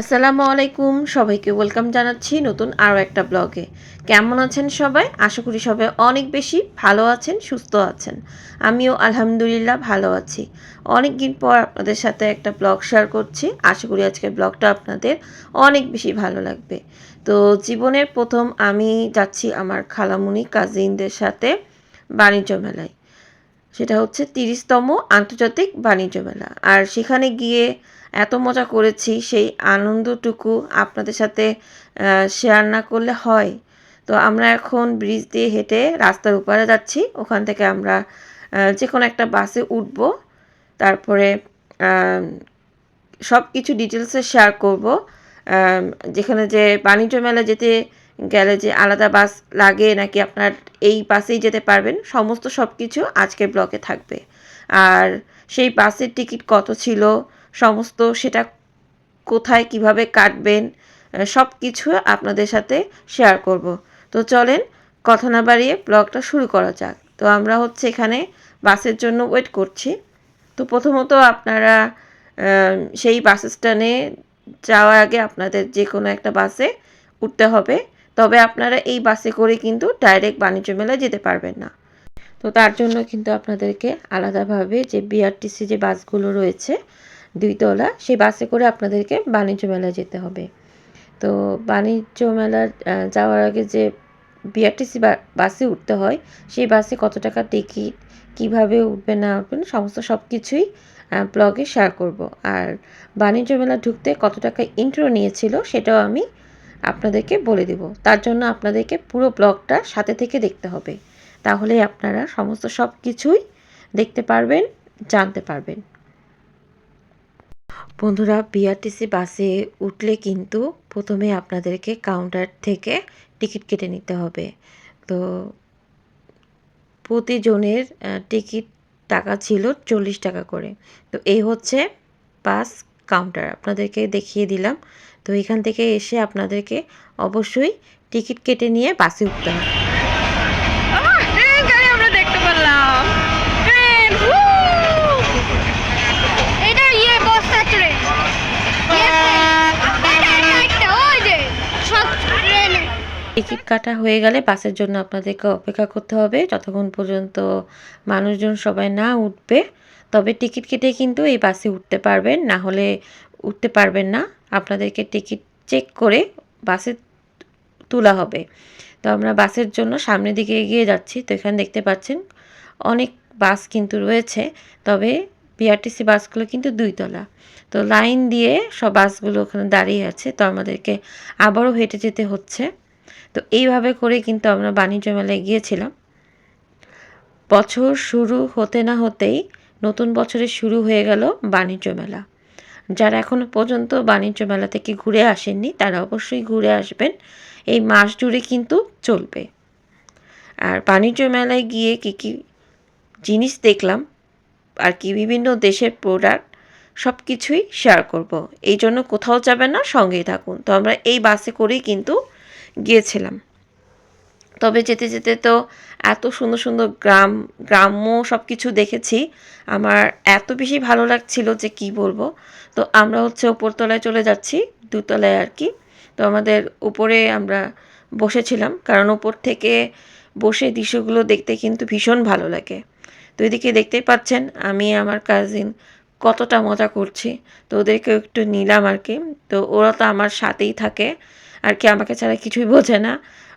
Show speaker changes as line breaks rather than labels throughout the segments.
আসসালামু আলাইকুম। সবাইকে ওয়েলকাম জানাচ্ছি নতুন আরও একটা ব্লগে। কেমন আছেন সবাই? আশা করি সবাই অনেক বেশি ভালো আছেন, সুস্থ আছেন। আমিও আলহামদুলিল্লাহ ভালো আছি। অনেক দিন পর আপনাদের সাথে একটা ব্লগ শেয়ার করছি। আশা করি আজকের ব্লগটা আপনাদের অনেক বেশি ভালো লাগবে। তো জীবনের প্রথম আমি যাচ্ছি আমার খালামুনি কাজিনদের সাথে বাণিজ্য মেলায়। সেটা হচ্ছে তিরিশতম আন্তর্জাতিক বাণিজ্য মেলা। আর সেখানে গিয়ে এত মজা করেছি, সেই আনন্দটুকু আপনাদের সাথে শেয়ার না করলে হয়। তো আমরা এখন ব্রিজ দিয়ে হেঁটে রাস্তার উপরে যাচ্ছি। ওখান থেকে আমরা যে কোনো একটা বাসে উঠব। তারপরে সব কিছু ডিটেলসে শেয়ার করব। যেখানে যে বাণিজ্য মেলা যেতে গেলে যে আলাদা বাস লাগে নাকি আপনার এই বাসেই যেতে পারবেন, সমস্ত সব কিছু আজকের ব্লকে থাকবে। আর সেই বাসের টিকিট কত ছিল, সমস্ত সেটা কোথায় কীভাবে কাটবেন সব কিছু আপনাদের সাথে শেয়ার করব। তো চলেন কথা না বাড়িয়ে ব্লগটা শুরু করা যাক। তো আমরা হচ্ছে এখানে বাসের জন্য ওয়েট করছি। তো প্রথমত আপনারা সেই বাস স্ট্যান্ডে যাওয়ার আগে আপনাদের যে কোনো একটা বাসে উঠতে হবে। তবে আপনারা এই বাসে করে কিন্তু ডাইরেক্ট বাণিজ্য মেলায় যেতে পারবেন না। তো তার জন্য কিন্তু আপনাদেরকে আলাদাভাবে যে বিআরটিসি যে বাসগুলো রয়েছে, দুইতলা, সেই বাসে করে আপনাদেরকে বাণিজ্য মেলায় যেতে হবে। তো বাণিজ্য মেলার যাওয়ার আগে যে বিআরটিসি বাসে উঠতে হয়, সেই বাসে কত টাকা টিকিট কীভাবে উঠবে না উঠবেন সমস্ত সব কিছুই ব্লগে শেয়ার করব। আর বাণিজ্য মেলা ঢুকতে কত টাকা ইন্ট্রো নিয়েছিল, সেটাও আমি আপনাদেরকে বলে দেব। তার জন্য আপনাদেরকে পুরো ব্লগটা সাথে থেকে দেখতে হবে। তাহলেই আপনারা সমস্ত সব কিছুই দেখতে পারবেন, জানতে পারবেন। বন্ধুরা বিআরটিসি বাসে উঠলে কিন্তু প্রথমে আপনাদেরকে কাউন্টার থেকে টিকিট কেটে নিতে হবে। তো প্রতিজনের টিকিট টাকা ছিল চল্লিশ টাকা করে। তো এই হচ্ছে বাস কাউন্টার আপনাদেরকে দেখিয়ে দিলাম। তো এখান থেকে এসে আপনাদেরকে অবশ্যই টিকিট কেটে নিয়ে বাসে উঠতে হবে।
এটা ইয়ে
টিকিট কাটা হয়ে গেলে বাসের জন্য আপনাদেরকে অপেক্ষা করতে হবে। যতক্ষণ পর্যন্ত মানুষজন সবাই না উঠবে তবে টিকিট কেটে কিন্তু এই বাসে উঠতে পারবেন, না হলে উঠতে পারবেন না। আপনাদেরকে টিকিট চেক করে বাসে তোলা হবে। তো আমরা বাসের জন্য সামনের দিকে এগিয়ে যাচ্ছি। তো এখানে দেখতে পাচ্ছেন, অনেক বাস কিন্তু রয়েছে, তবে বিআরটিসি বাসগুলো কিন্তু দুইতলা। তো লাইন দিয়ে সব বাসগুলো ওখানে দাঁড়িয়ে আছে। তো আমাদেরকে আবারও হেঁটে যেতে হচ্ছে। তো এইভাবে করে কিন্তু আমরা বাণিজ্য মেলায় গিয়েছিলাম। বছর শুরু হতে না হতেই নতুন বছরে শুরু হয়ে গেল বাণিজ্য মেলা। যারা এখনও পর্যন্ত বাণিজ্য মেলা থেকে ঘুরে আসেননি, তারা অবশ্যই ঘুরে আসবেন। এই মাস জুড়ে কিন্তু চলবে। আর বাণিজ্য মেলায় গিয়ে কী কী জিনিস দেখলাম, আর কি বিভিন্ন দেশের প্রোডাক্ট সব কিছুই শেয়ার করব। এই জন্য কোথাও যাবেন না, সঙ্গেই থাকুন। তো আমরা এই বাসে করেই কিন্তু গিয়েছিলাম। তবে যেতে যেতে তো এত সুন্দর সুন্দর গ্রাম, গ্রাম্য সব কিছু দেখেছি। আমার এত বেশি ভালো লাগছিল যে কি বলব। তো আমরা হচ্ছে ওপরতলায় চলে যাচ্ছি, দুতলায় আর কি তো আমাদের উপরে আমরা বসেছিলাম, কারণ ওপর থেকে বসে দৃশ্যগুলো দেখতে কিন্তু ভীষণ ভালো লাগে। তো এদিকে দেখতেই পাচ্ছেন, আমি আমার কাজিন কতটা মজা করছি। তো ওদেরকে একটু নিলাম আর কি তো ওরা তো আমার সাথেই থাকে। আর কি আমাকে ছাড়া কিছুই বোঝে না।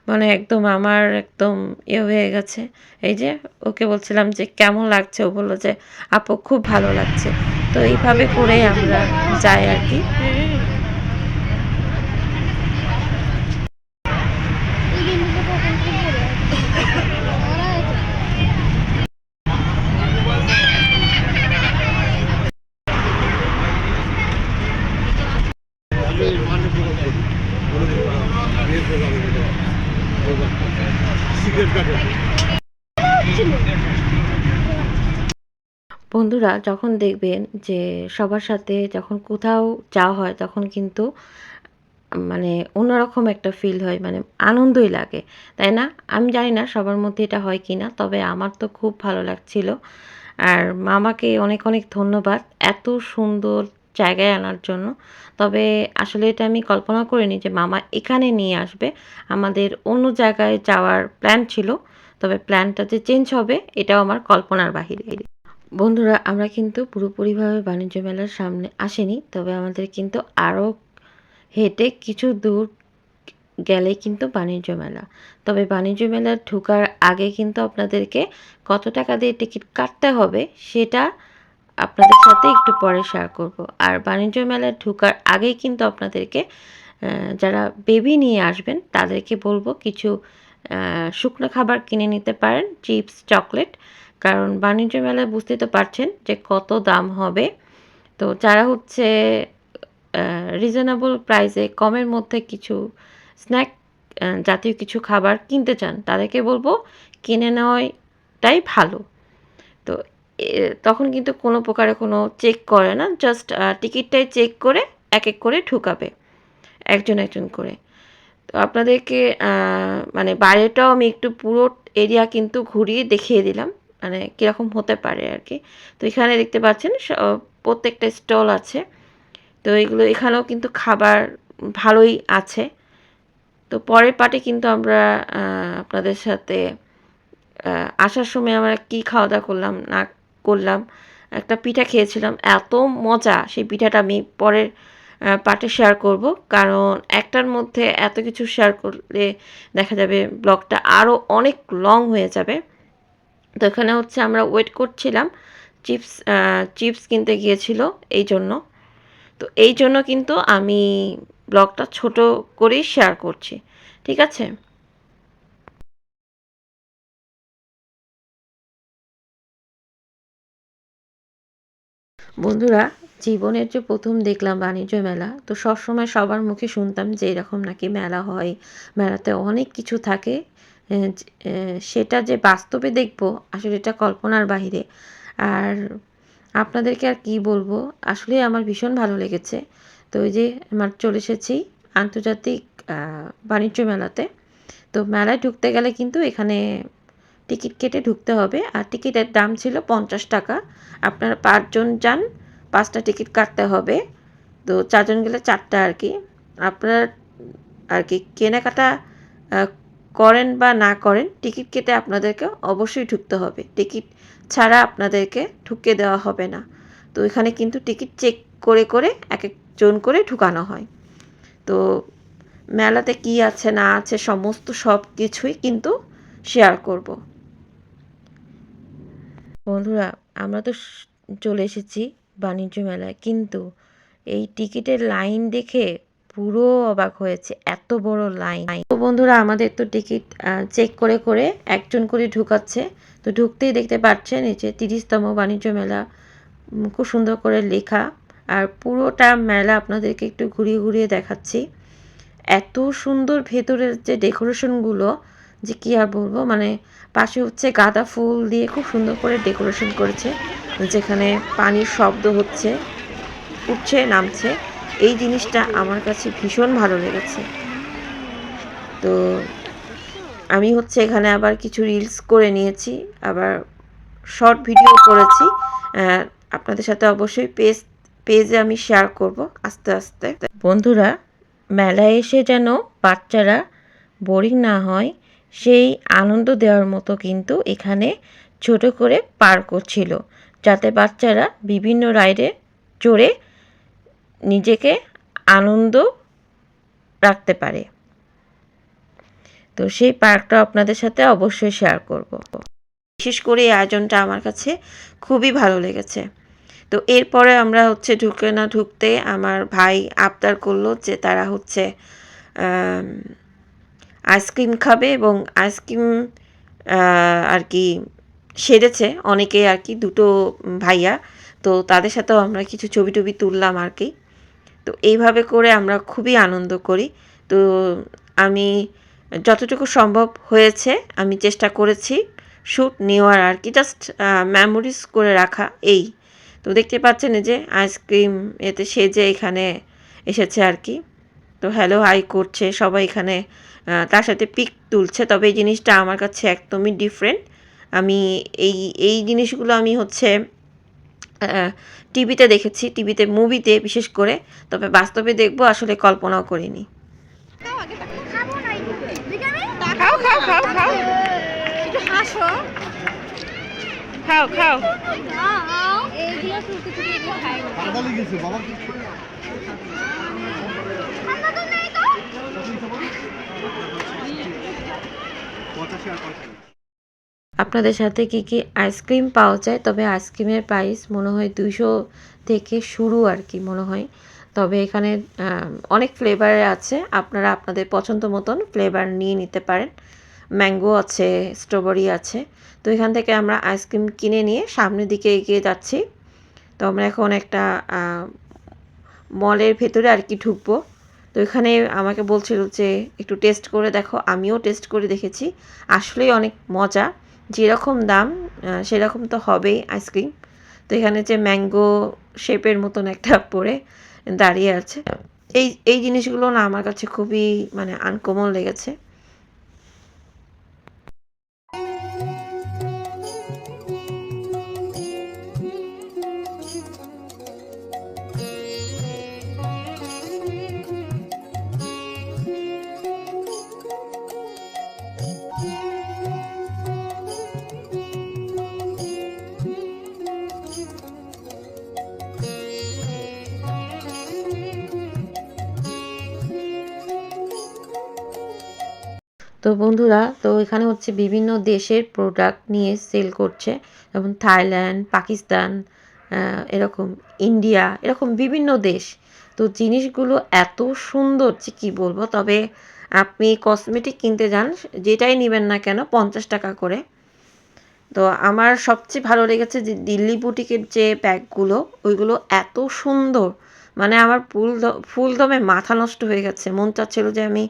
মানে একদম আমার একদম ইয়ে হয়ে গেছে। এই যে ওকে বলছিলাম যে, কেমন লাগছে? ও বলল যে, আপু, খুব ভালো লাগছে। তো এইভাবে করেই আমরা যাই আর কি। বন্ধুরা, যখন দেখবেন যে সবার সাথে যখন কোথাও যাওয়া হয়, তখন কিন্তু মানে অন্যরকম একটা ফিল হয় মানে আনন্দই লাগে, তাই না? আমি জানি না সবার মধ্যে এটা হয় কি না তবে আমার তো খুব ভালো লাগছিল। আর মামাকে অনেক অনেক ধন্যবাদ, এত সুন্দর জায়গায় আনার জন্য। তবে আসলে এটা আমি কল্পনা করিনি যে মামা এখানে নিয়ে আসবে। আমাদের অন্য জায়গায় যাওয়ার প্ল্যান ছিল। তবে প্ল্যানটা যে চেঞ্জ হবে, এটাও আমার কল্পনার বাহিরে। বন্ধুরা, আমরা কিন্তু পুরোপুরিভাবে বাণিজ্য মেলার সামনে আসেনি। তবে আমাদের কিন্তু আরও হেঁটে কিছু দূর গেলে কিন্তু বাণিজ্য মেলা। তবে বাণিজ্য মেলা ঢোকার আগে কিন্তু আপনাদেরকে কত টাকা দিয়ে টিকিট কাটতে হবে, সেটা আপনাদের সাথে একটু পরে শেয়ার করব। আর বাণিজ্য মেলায় ঢোকার আগেই কিন্তু আপনাদেরকে যারা বেবি নিয়ে আসবেন, তাদেরকে বলব কিছু শুকনো খাবার কিনে নিতে পারেন চিপস চকলেট কারণ বাণিজ্য মেলায় বুঝতে তো পারছেন যে কত দাম হবে। তো যারা হচ্ছে রিজনেবল প্রাইসে কমের মধ্যে কিছু স্ন্যাক জাতীয় কিছু খাবার কিনতে চান, তাদেরকে বলব কিনে নেওয়াটাই ভালো। তো তখন কিন্তু কোনো প্রকারে কোনো চেক করে না জাস্ট টিকিটটাই চেক করে এক এক করে ঢুকাবে, একজন একজন করে। তো আপনাদেরকে মানে বাইরেটাও আমি একটু পুরো এরিয়া কিন্তু ঘুরিয়ে দেখিয়ে দিলাম মানে কীরকম হতে পারে আর কি। তো এখানে দেখতে পাচ্ছেন প্রত্যেকটা স্টল আছে। তো এগুলো, এখানেও কিন্তু খাবার ভালোই আছে। তো পরের পার্টে কিন্তু আমরা আপনাদের সাথে আসার সময় আমরা কি খাওয়া দাওয়া করলাম, না করলাম, একটা পিঠা খেয়েছিলাম। এত মজা! সেই পিঠাটা আমি পরের পার্টে শেয়ার করব। কারণ একটার মধ্যে এত কিছু শেয়ার করলে দেখা যাবে ব্লগটা আরও অনেক লং হয়ে যাবে। তো এখানে হচ্ছে আমরা ওয়েট করছিলাম। চিপস চিপস কিনতে গিয়েছিল এই জন্য। তো এই জন্য কিন্তু আমি ব্লগটা ছোট করেই শেয়ার করছি। ঠিক আছে? বন্ধুরা, জীবনের যে প্রথম দেখলাম বাণিজ্য মেলা, তো সবসময় সবার মুখে শুনতাম যে এরকম নাকি মেলা হয়। মেলাতে অনেক কিছু থাকে। সেটা যে বাস্তবে দেখব, আসলে এটা কল্পনার বাইরে আর আপনাদেরকে আর কি বলব, আসলে আমার ভীষণ ভালো লেগেছে। তো ওই যে আমার চলে এসেছি আন্তর্জাতিক বাণিজ্য মেলাতে। তো মেলায় ঢুকতে গেলে কিন্তু এখানে টিকিট কেটে ঢুকতে হবে। আর টিকিটের দাম ছিল পঞ্চাশ টাকা। আপনারা পাঁচজন যান, পাঁচটা টিকিট কাটতে হবে। তো চারজন গেলে চারটা আর কি। আপনারা আর কি কেনাকাটা করেন বা না করেন, টিকিট কেটে আপনাদেরকে অবশ্যই ঢুকতে হবে। টিকিট ছাড়া আপনাদেরকে ঢুকে দেওয়া হবে না। তো এখানে কিন্তু টিকিট চেক করে করে এক একজন করে ঢুকানো হয়। তো মেলাতে কি আছে, না আছে, সমস্ত সব কিছুই কিন্তু শেয়ার করব। বন্ধুরা, আমরা তো চলে এসেছি বাণিজ্য মেলায়। কিন্তু এই টিকিটের লাইন দেখে পুরো অবাক হয়েছে, এত বড় লাইন। তো বন্ধুরা, আমাদের তো টিকিট চেক করে করে একজন করে ঢুকাচ্ছে। তো ঢুকতেই দেখতে পাচ্ছেন, এই যে তিরিশতম বাণিজ্য মেলা খুব সুন্দর করে লেখা। আর পুরোটা মেলা আপনাদেরকে একটু ঘুরিয়ে ঘুরিয়ে দেখাচ্ছি। এত সুন্দর ভেতরের যে ডেকোরেশনগুলো যে কি আর বলব? মানে পাশে হচ্ছে গাঁদা ফুল দিয়ে খুব সুন্দর করে ডেকোরেশন করেছে। যেখানে পানির শব্দ হচ্ছে, উঠছে, নামছে। এই জিনিসটা আমার কাছে ভীষণ ভালো লেগেছে। তো আমি হচ্ছে এখানে আবার কিছু রিলস করে নিয়েছি, আবার শর্ট ভিডিও করেছি। আপনাদের সাথে অবশ্যই পেজ পেজে আমি শেয়ার করব আস্তে আস্তে। বন্ধুরা, মেলায় এসে যেন বাচ্চারা বোরিং না হয় সেই আনন্দ দেওয়ার মতো কিন্তু এখানে ছোট করে পার করছিল, যাতে বাচ্চারা বিভিন্ন রাইডে চড়ে নিজেকে আনন্দ রাখতে পারে। তো সেই পার্কটা আপনাদের সাথে অবশ্যই শেয়ার করব। বিশেষ করে এই আয়োজনটা আমার কাছে খুবই ভালো লেগেছে। তো এরপরে আমরা হচ্ছে ঢুকে না ঢুকতে আমার ভাই আবদার করল যে তারা হচ্ছে আইসক্রিম খাবে এবং আইসক্রিম আর কি সেরেছে অনেকে আর কি, দুটো ভাইয়া। তো তাদের সাথেও আমরা কিছু ছবি টবি তুললাম আর কি। তো এইভাবে করে আমরা খুবই আনন্দ করি। তো আমি যতটুকু সম্ভব হয়েছে আমি চেষ্টা করেছি শ্যুট নেওয়ার আর কি জাস্ট মেমোরিজ করে রাখা এই। তো দেখতে পাচ্ছেন যে আইসক্রিম এতে সেজে এখানে এসেছে আর কি। তো হ্যালো হাই করছে সবাই এখানে। তার সাথে পিক তুলছে। তবে এই জিনিসটা আমার কাছে একদমই ডিফারেন্ট আমি এই এই জিনিসগুলো আমি হচ্ছে টিভিতে দেখেছি। টিভিতে মুভিতে বিশেষ করে। তবে বাস্তবে দেখব আসলে কল্পনাও করিনি।
খাও খাও। খাও খাও একটু হাসো। খাও খাও।
বাবা।
আপনাদের সাথে কি কি আইসক্রিম পাওয়া যায়? তবে আইসক্রিমের প্রাইস মনে হয় দুইশো থেকে শুরু আর কি মনে হয়। তবে এখানে অনেক ফ্লেভারের আছে। আপনারা আপনাদের পছন্দ মতন ফ্লেভার নিয়ে নিতে পারেন। ম্যাঙ্গো আছে স্ট্রবেরি আছে। তো এখান থেকে আমরা আইসক্রিম কিনে নিয়ে সামনের দিকে এগিয়ে যাচ্ছি। তো আমরা এখন একটা মলের ভেতরে আর কি ঢুকবো। তো এখানে আমাকে বলছিল যে, একটু টেস্ট করে দেখো। আমিও টেস্ট করে দেখেছি। আসলেই অনেক মজা। যেরকম দাম সেরকম তো হবেই আইসক্রিম তো এখানে যে ম্যাঙ্গো শেপের মতন একটা পরে দাঁড়িয়ে আছে। এই এই জিনিসগুলো না আমার কাছে খুবই মানে আনকমন লেগেছে। তো বন্ধুরা, তো এখানে হচ্ছে বিভিন্ন দেশের প্রোডাক্ট নিয়ে সেল করছে। যেমন থাইল্যান্ড, পাকিস্তান এরকম ইন্ডিয়া, এরকম বিভিন্ন দেশ। তো জিনিসগুলো এত সুন্দর যে কী বলব, তবে আপনি কসমেটিক কিনতে যান, যেটাই নেবেন না কেন, পঞ্চাশ টাকা করে। তো আমার সবচেয়ে ভালো লেগেছে যে দিল্লি বুটিকের যে ব্যাগগুলো, ওইগুলো এত সুন্দর। মানে আমার ফুল ফুল দমে মাথা নষ্ট হয়ে গেছে। মন চাচ্ছিল যে আমি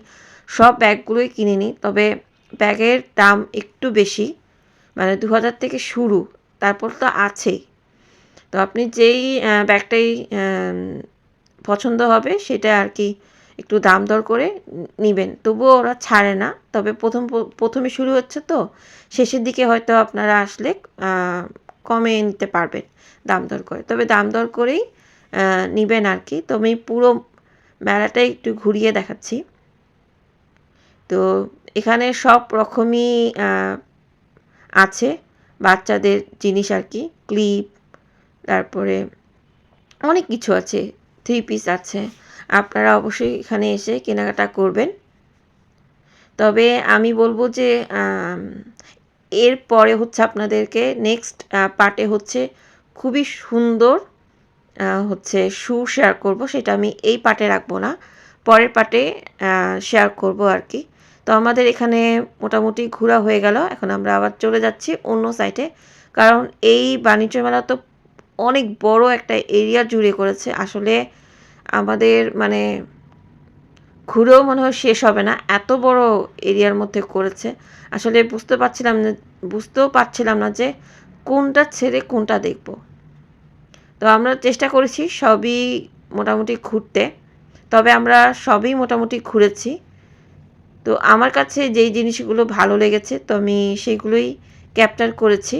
সব ব্যাগগুলোই কিনে নিই। তবে ব্যাগের দাম একটু বেশি মানে দু হাজার থেকে শুরু, তারপর তো আছেই। তো আপনি যেই ব্যাগটাই পছন্দ হবে সেটা আর কি একটু দাম দর করে নেবেন। তবুও ওরা ছাড়ে না। তবে প্রথম, প্রথমে শুরু হচ্ছে তো, শেষের দিকে হয়তো আপনারা আসলে কমে নিতে পারবেন দাম দর করে। তবে দাম দর করেই নিবেন আর কি। তো আমি পুরো মেলাটাই একটু ঘুরিয়ে দেখাচ্ছি। তো এখানে সব রকমই আছে বাচ্চাদের জিনিস আর কি। ক্লিপ, তারপরে অনেক কিছু আছে, থ্রি পিস আছে। আপনারা অবশ্যই এখানে এসে কেনাকাটা করবেন। তবে আমি বলব যে এর পরে হচ্ছে আপনাদেরকে নেক্সট পার্টে হচ্ছে খুবই সুন্দর হচ্ছে শু শেয়ার করব। সেটা আমি এই পার্টে রাখব না, পরের পার্টে শেয়ার করব আর কি। তো আমাদের এখানে মোটামুটি ঘোরা হয়ে গেল। এখন আমরা আবার চলে যাচ্ছি অন্য সাইডে কারণ এই বাণিজ্য মেলা তো অনেক বড় একটা এরিয়া জুড়ে করেছে। আসলে আমাদের মানে ঘুরেও মনে হয় শেষ হবে না। এত বড় এরিয়ার মধ্যে করেছে। আসলে বুঝতে পারছিলাম না, বুঝতেও পারছিলাম না যে কোনটা ছেড়ে কোনটা দেখব। তো আমরা চেষ্টা করেছি সবই মোটামুটি ঘুরতে। তবে আমরা সবই মোটামুটি ঘুরেছি। তো আমার কাছে যেই জিনিসগুলো ভালো লেগেছে তো আমি সেইগুলোই ক্যাপচার করেছি।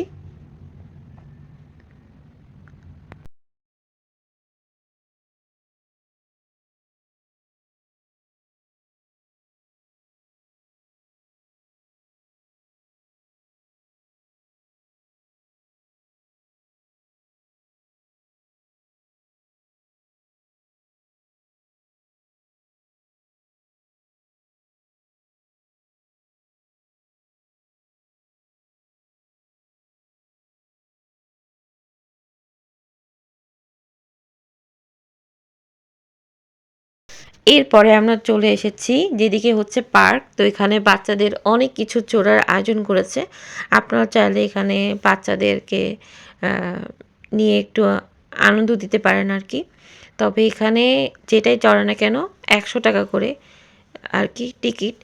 এরপরে আমরা চলে এসেছি, যেদিকে হচ্ছে পার্ক। তো এখানে বাচ্চাদের অনেক কিছু চড়ার আয়োজন করেছে। আপনারা চাইলে এখানে বাচ্চাদেরকে নিয়ে একটু আনন্দ দিতে পারেন আর কি। তবে এখানে যেটাই চড়ে না কেন, একশো টাকা করে আর কি টিকিট।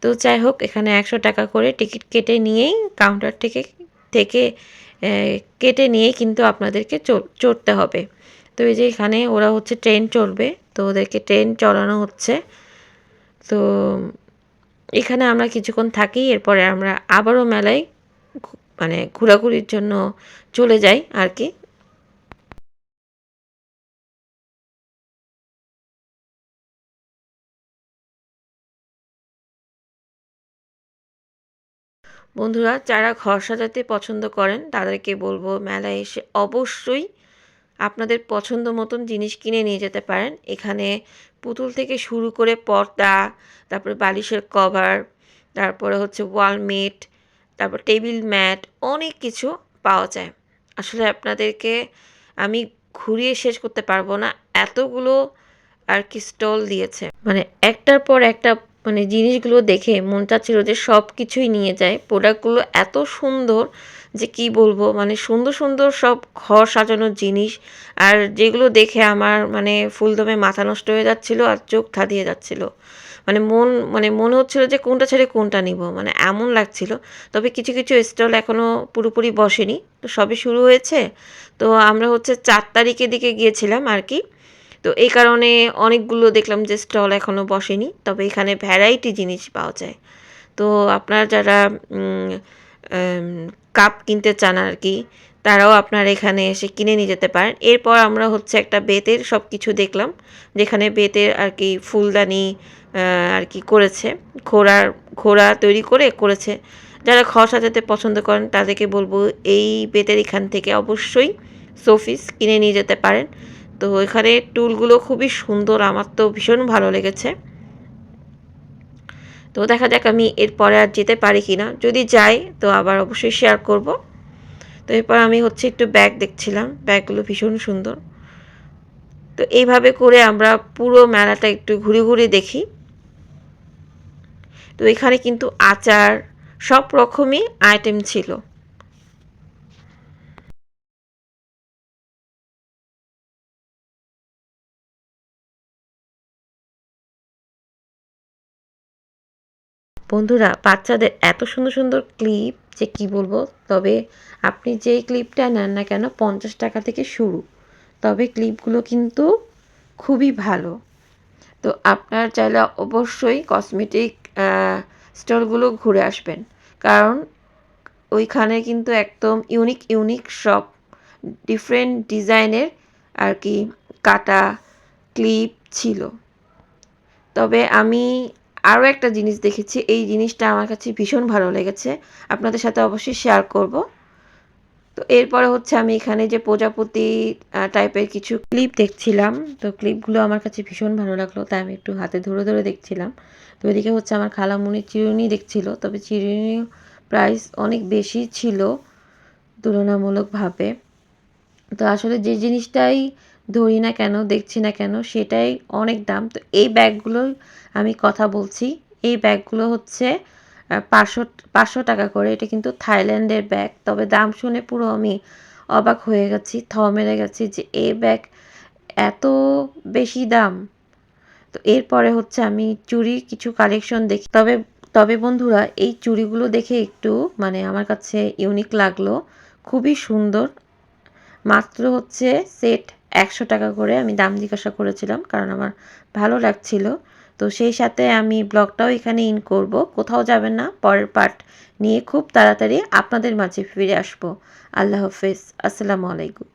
তো যাই হোক, এখানে একশো টাকা করে টিকিট কেটে নিয়েই, কাউন্টার থেকে থেকে কেটে নিয়েই কিন্তু আপনাদেরকে চড়- চড়তে হবে। তো এই যে এখানে ওরা হচ্ছে ট্রেন চলবে, তো ওদেরকে ট্রেন চড়ানো হচ্ছে। তো এখানে আমরা কিছুক্ষণ থাকি, এরপরে আমরা আবারও মেলায় মানে ঘোরাঘুরির জন্য চলে যাই আর কি। বন্ধুরা, যারা ঘর সাজাতে পছন্দ করেন, তাদেরকে বলব মেলায় এসে অবশ্যই আপনাদের পছন্দ মতন জিনিস কিনে নিয়ে যেতে পারেন। এখানে পুতুল থেকে শুরু করে পর্দা, তারপরে বালিশের কভার, তারপরে হচ্ছে ওয়ালমেট তারপর টেবিল ম্যাট, অনেক কিছু পাওয়া যায়। আসলে আপনাদেরকে আমি ঘুরিয়ে শেষ করতে পারব না। এতগুলো আর কি স্টল দিয়েছে। মানে একটার পর একটা মানে জিনিসগুলো দেখে মন চাচ্ছিল যে সব কিছুই নিয়ে যায়। প্রোডাক্টগুলো এত সুন্দর যে কি বলব মানে সুন্দর সুন্দর সব ঘর সাজানোর জিনিস আর যেগুলো দেখে আমার মানে ফুলদমে মাথা নষ্ট হয়ে যাচ্ছিল আর চোখ ধাঁধিয়ে যাচ্ছিল। মানে মন মানে মনে হচ্ছিল যে কোনটা ছেড়ে কোনটা নিব মানে এমন লাগছিল। তবে কিছু কিছু স্টল এখনও পুরোপুরি বসেনি। তো সবে শুরু হয়েছে। তো আমরা হচ্ছে চার তারিখের দিকে গিয়েছিলাম আর কি। তো এই কারণে অনেকগুলো দেখলাম যে স্টল এখনও বসেনি, তবে এখানে ভ্যারাইটি জিনিস পাওয়া যায়। তো আপনারা যারা কাপ কিনতে চান আর কি তারাও আপনার এখানে এসে কিনে নিয়ে যেতে পারেন। এরপর আমরা হচ্ছে একটা বেতের সব কিছু দেখলাম, যেখানে বেতের আর কি ফুলদানি আর কি করেছে। ঘোড়ার ঘোড়া তৈরি করে করেছে। যারা ঘর সাজাতে পছন্দ করেন, তাদেরকে বলব এই বেতের এখান থেকে অবশ্যই সোফিস কিনে নিয়ে যেতে পারেন। তো এখানে টুলগুলো খুবই সুন্দর। আমার তো ভীষণ ভালো লেগেছে। তো দেখা যাক আমি এরপরে আর যেতে পারি কি না যদি যাই, তো আবার অবশ্যই শেয়ার করব। তো এরপর আমি হচ্ছে একটু ব্যাগ দেখছিলাম। ব্যাগগুলো ভীষণ সুন্দর। তো এইভাবে করে আমরা পুরো মেলাটা একটু ঘুরে ঘুরে দেখি। তো এখানে কিন্তু আচার, সব রকমই আইটেম ছিল। বন্ধুরা, বাচ্চাদের এত সুন্দর সুন্দর ক্লিপ যে কি বলব? তবে আপনি যেই ক্লিপটা নেন না কেন, পঞ্চাশ টাকা থেকে শুরু। তবে ক্লিপগুলো কিন্তু খুবই ভালো। তো আপনার চাইলে অবশ্যই কসমেটিক স্টলগুলো ঘুরে আসবেন। কারণ ওইখানে কিন্তু একদম ইউনিক ইউনিক সব ডিফারেন্ট ডিজাইনের আর কি কাটা ক্লিপ ছিল। তবে আমি আরও একটা জিনিস দেখেছি, এই জিনিসটা আমার কাছে ভীষণ ভালো লেগেছে। আপনাদের সাথে অবশ্যই শেয়ার করব। তো এরপরে হচ্ছে আমি এখানে যে প্রজাপতি টাইপের কিছু ক্লিপ দেখছিলাম, তো ক্লিপগুলো আমার কাছে ভীষণ ভালো লাগল, তাই আমি একটু হাতে ধরে ধরে দেখছিলাম। তো এদিকে হচ্ছে আমার খালামুনি চিরুনি দেখছিল, তবে চিরুনি প্রাইস অনেক বেশি ছিল তুলনামূলকভাবে। তো আসলে যে জিনিসটাই ধরি না কেন, দেখছি না কেন, সেটাই অনেক দাম। তো এই ব্যাগগুলোর আমি কথা বলছি। এই ব্যাগগুলো হচ্ছে পাঁচশো পাঁচশো টাকা করে। এটা কিন্তু থাইল্যান্ডের ব্যাগ। তবে দাম শুনে পুরো আমি অবাক হয়ে গেছি থ মেরে গেছি যে এই ব্যাগ এত বেশি দাম। তো এরপরে হচ্ছে আমি চুড়ির কিছু কালেকশন দেখি। তবে তবে বন্ধুরা, এই চুড়িগুলো দেখে একটু মানে আমার কাছে ইউনিক লাগল। খুবই সুন্দর। মাত্র হচ্ছে সেট একশো টাকা করে আমি দাম জিজ্ঞাসা করেছিলাম, কারণ আমার ভালো লাগছিল। তো সেই সাথে আমি ব্লগটাও এখানে ইন করব। কোথাও যাবেন না, পরের পার্ট নিয়ে খুব তাড়াতাড়ি আপনাদের মাঝে ফিরে আসব। আল্লাহ হাফেজ, আসসালামু আলাইকুম।